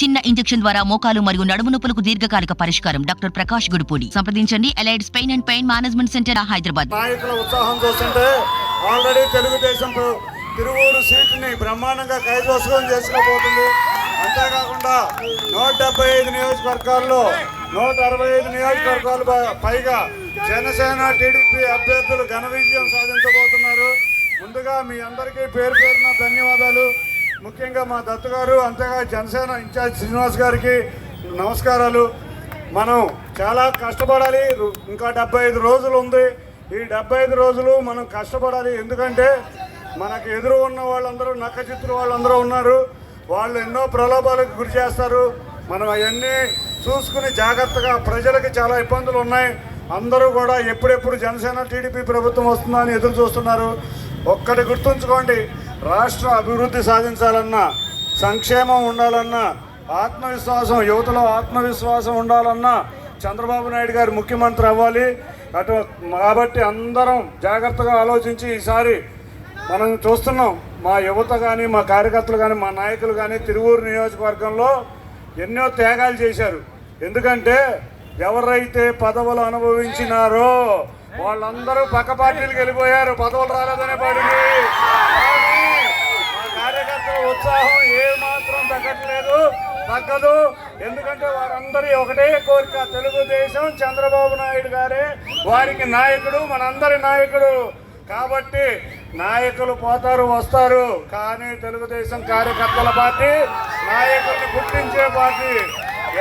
చిన్న ఇంజెక్షన్ ద్వారా మోకాలు మరియు నడుము నొప్పులకు దీర్ఘకాలిక పరిష్కారం. డాక్టర్ ప్రకాష్ గుడిపూడి. సంప్రదించండి. Allied pain and pain management centre Hyderabad. నాయకుల ఉత్సాహం చూస్తుంటే ఆల్రెడీ తెలుగుదేశం తిరువూరు సీటుని బ్రహ్మాండంగా కైవసం చేసుకోబోతుంది అంతేకాకుండా నూట డెబ్బై ఐదు నియోజకవర్గాల్లో నూట అరవై ఐదు నియోజకవర్గాలు పైగా జనసేన టీడీపీ అభ్యర్థులు ఘన విజయం సాధించబోతున్నారు. ముందుగా మీ అందరికీ పేరు పేరున ధన్యవాదాలు. ముఖ్యంగా మా దత్తు గారు అంతగా జనసేన ఇన్ఛార్జ్ శ్రీనివాస్ గారికి నమస్కారాలు. మనం చాలా కష్టపడాలి. ఇంకా డెబ్బై ఐదు రోజులు ఉంది. ఈ డెబ్బై ఐదు రోజులు మనం కష్టపడాలి. ఎందుకంటే మనకు ఎదురు ఉన్న వాళ్ళందరూ నక్కచిత్తులు వాళ్ళందరూ ఉన్నారు. వాళ్ళు ఎన్నో ప్రలోభాలకు గురి చేస్తారు. మనం అవన్నీ చూసుకుని జాగ్రత్తగా ప్రజలకు చాలా ఇబ్బందులు ఉన్నాయి. అందరూ కూడా ఎప్పుడెప్పుడు జనసేన టీడీపీ ప్రభుత్వం వస్తుందని ఎదురు చూస్తున్నారు. ఒక్కటి గుర్తుంచుకోండి. రాష్ట్ర అభివృద్ధి సాధించాలన్నా సంక్షేమం ఉండాలన్నా ఆత్మవిశ్వాసం యువతలో ఆత్మవిశ్వాసం ఉండాలన్నా చంద్రబాబు నాయుడు గారు ముఖ్యమంత్రి అవ్వాలి. అటు కాబట్టి అందరం జాగ్రత్తగా ఆలోచించి ఈసారి మనం చూస్తున్నాం మా యువత కానీ మా కార్యకర్తలు కానీ మా నాయకులు కానీ తిరువూరు నియోజకవర్గంలో ఎన్నో త్యాగాలు చేశారు. ఎందుకంటే ఎవరైతే పదవులు అనుభవించినారో వాళ్ళందరూ పక్క పార్టీలకు వెళ్ళిపోయారు. పదవులు రాలేదనే పార్టీ. ఉత్సాహం ఏ మాత్రం తగ్గట్లేదు తగ్గదు. ఎందుకంటే వారందరి ఒకటే కోరిక తెలుగుదేశం చంద్రబాబు నాయుడు గారే వారికి నాయకుడు మనందరి నాయకుడు. కాబట్టి నాయకులు పోతారు వస్తారు. కానీ తెలుగుదేశం కార్యకర్తల పార్టీ నాయకుల్ని గుర్తించే పార్టీ.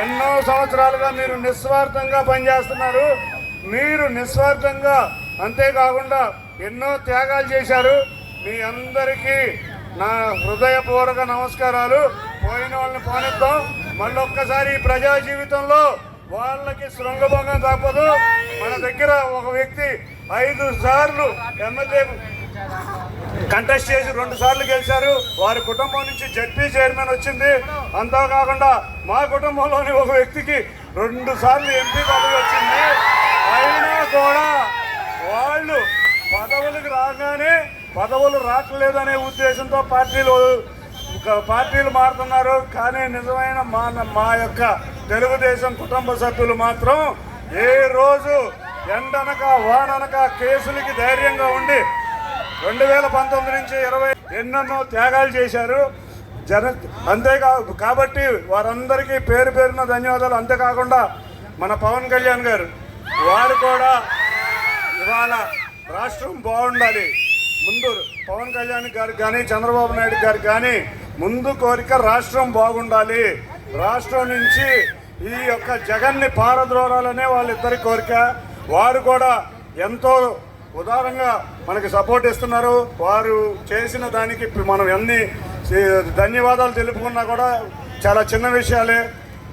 ఎన్నో సంవత్సరాలుగా మీరు నిస్వార్థంగా పనిచేస్తున్నారు. మీరు నిస్వార్థంగా అంతేకాకుండా ఎన్నో త్యాగాలు చేశారు. మీ అందరికీ నా హృదయపూర్వక నమస్కారాలు. పోయిన వాళ్ళని పోనిద్దాం. మళ్ళీ ఒక్కసారి ప్రజా జీవితంలో వాళ్ళకి శృంగభంగం తప్పదు మన దగ్గర ఒక వ్యక్తి ఐదు సార్లు ఎమ్మెల్యే కంటెస్ట్ చేసి రెండు సార్లు గెలిచారు. వారి కుటుంబం నుంచి జడ్పీ చైర్మన్ వచ్చింది. అంతేకాకుండా మా కుటుంబంలోని ఒక వ్యక్తికి రెండు సార్లు ఎంపీ పదవి వచ్చింది. అయినా కూడా వాళ్ళు పదవులకు రాగానే పదవులు రావట్లేదనే ఉద్దేశంతో పార్టీలు పార్టీలు మారుతున్నారు. కానీ నిజమైన మా మా యొక్క తెలుగుదేశం కుటుంబ సభ్యులు మాత్రం ఏ రోజు ఎండనక వాననక కేసులకి ధైర్యంగా ఉండి రెండు వేల పంతొమ్మిది నుంచి ఇరవై ఎన్నెన్నో త్యాగాలు చేశారు. జన అంతేకా కాబట్టి వారందరికీ పేరు పేరున ధన్యవాదాలు. అంతేకాకుండా మన పవన్ కళ్యాణ్ గారు వారు కూడా ఇవాళ రాష్ట్రం బాగుండాలి. ముందు పవన్ కళ్యాణ్ గారికి కానీ చంద్రబాబు నాయుడు గారికి కానీ ముందు కోరిక రాష్ట్రం బాగుండాలి. రాష్ట్రం నుంచి ఈ యొక్క జగన్ని పారద్రోరాలనే వాళ్ళిద్దరి కోరిక. వారు కూడా ఎంతో ఉదారంగా మనకి సపోర్ట్ ఇస్తున్నారు. వారు చేసిన దానికి మనం ఎన్ని ధన్యవాదాలు తెలుపుకున్నా కూడా చాలా చిన్న విషయాలే.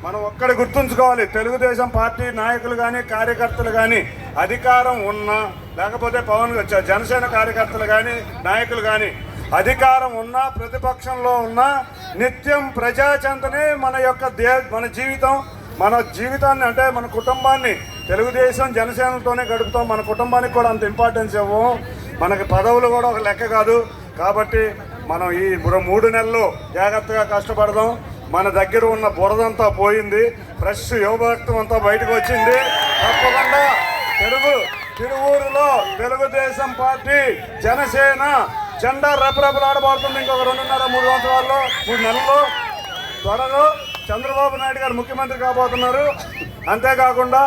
మనం ఒక్కడ గుర్తుంచుకోవాలి. తెలుగుదేశం పార్టీ నాయకులు కానీ కార్యకర్తలు కానీ అధికారం ఉన్నా లేకపోతే పవన్ జనసేన కార్యకర్తలు కానీ నాయకులు కానీ అధికారం ఉన్నా ప్రతిపక్షంలో ఉన్నా నిత్యం ప్రజాచంతనే మన యొక్క దే మన జీవితం మన జీవితాన్ని అంటే మన కుటుంబాన్ని తెలుగుదేశం జనసేనతోనే గడుపుతాం మన కుటుంబానికి కూడా అంత ఇంపార్టెన్స్ ఇవ్వం మనకి పదవులు కూడా ఒక లెక్క కాదు. కాబట్టి మనం ఈ మూడు- మూడు నెలలు జాగ్రత్తగా కష్టపడదాం. మన దగ్గర ఉన్న బురదంతా పోయింది. ఫ్రెష్ యువభక్తం అంతా బయటకు వచ్చింది. తప్పకుండా తెలుగు తిరువూరులో తెలుగుదేశం పార్టీ జనసేన జెండా రెపరెపలాడబడుతుంది ఇంకొక రెండున్నర మూడు సంవత్సరాల్లో మూడు నెలల్లో త్వరలో చంద్రబాబు నాయుడు గారు ముఖ్యమంత్రి కాబోతున్నారు. అంతేకాకుండా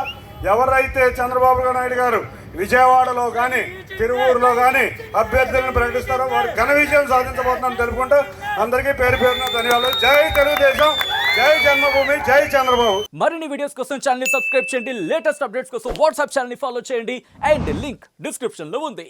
ఎవరైతే చంద్రబాబు నాయుడు గారు విజయవాడలో కానీ తిరువూరులో కానీ అభ్యర్థులను ప్రకటిస్తారో వారు ఘన విజయం సాధించబోతున్నారని తెలుపుకుంటూ అందరికీ పేరు పేరున ధన్యవాదాలు. జై తెలుగుదేశం జై జన్మభూమి జై చంద్రబాబు. మరిన్ని వీడియోస్ కోసం ఛానల్ సబ్స్క్రైబ్ చేయండి. లేటెస్ట్ అప్డేట్స్ కోసం వాట్సాప్ ఛానల్ ఫాలో చేయండి. అండ్ లింక్ డిస్క్రిప్షన్లో ఉంది.